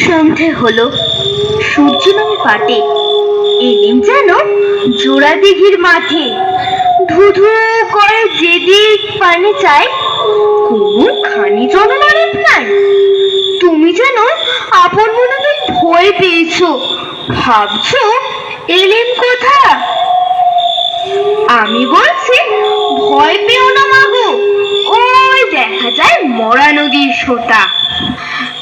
সন্ধে হলো। সূর্য নামে পাটে এলেন যেন জোড়া দিঘির মাঠে ধুধু করে যেদিক পানি চায়। কোনো খানি জনমানব নাই। তুমি যেন আপন মনে ভয় পেয়েছ। ভাবছ, এলেন কোথা আমি বলছি, ভয় পেও না মাগো। ওই দেখা যায় মরা নদীর সোতা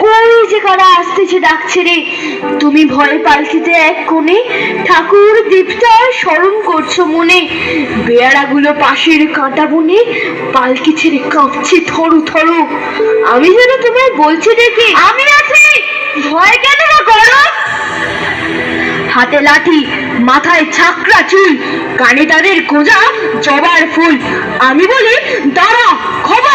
ওই যে কারা আসতেছে ডাকছে রে? তুমি ভয়ে পালকিতে এক কোণে ঠাকুর দীপটা স্মরণ করছ মনে। বেয়ারাগুলো পাশের কাঁটা বনে পালকি ছেড়ে কাঁপছে থরু থরু। আমি যেন তোমায় বলছি দেখে আমি আছি! ভয় কেন না করো? হাতে লাঠি মাথায় ছাকরা চুল কানে তাদের গোজা জবার ফুল। আমি বলি দাঁড়া খবরদার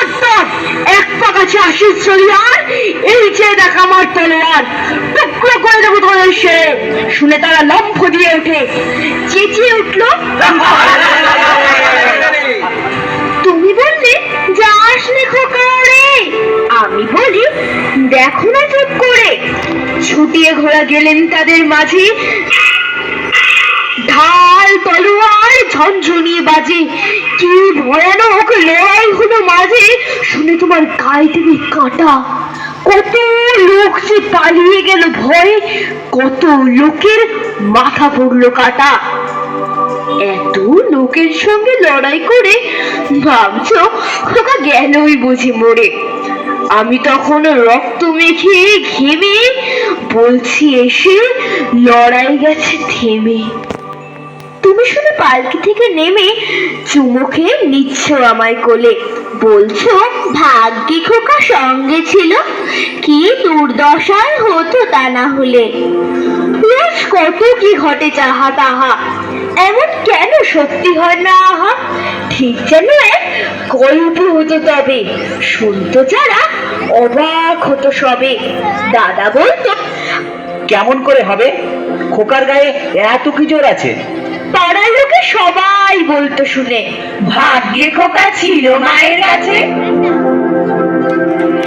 শুনে তারা লম্ফ দিয়ে ওঠে চেঁচিয়ে উঠল। তুমি বললে খোকা রে আমি বলি, দেখো না চুপ করে। ছুটিয়ে ঘোড়া গেলেন তাদের মাঝে। ঢাল তলোয়ার ঝনঝনিয়ে বাজে। কি ভয়ানক লড়াই হলো মাঝে। শুনে তোমার গায়ে দেবে কাঁটা। কত লোক যে পালিয়ে গেল ভয়ে, কত লোকের মাথা পড়ল কাটা। এত লোকের সঙ্গে লড়াই করে ভাবছ, খোকা গেলই বুঝি মরে। আমি তখন রক্ত মেখে ঘেমে বলছি, এসে লড়াই গেছে, থেমে। তুমি শুনে পালকি থেকে নেমে চুমুখে নিচ্ছ আমায় কোলে। বলছো, ভাগ্যে খোকা সঙ্গে ছিল? কি দুর্দশায় হতো তা না হলে। কত কি ঘটে যাহা তাহা। এমন কেন সত্যি হয় না আহা? ঠিক যেন এক গল্প হতো তবে। শুনতো যারা অবাক হতো সবে। দাদা বলতো, কেমন করে হবে? খোকার গায়ে এত কি জোর আছে? পাড়ার লোকে সবাই বলতো শুনে ভাগ্যে খোকা ছিল মায়ের কাছে।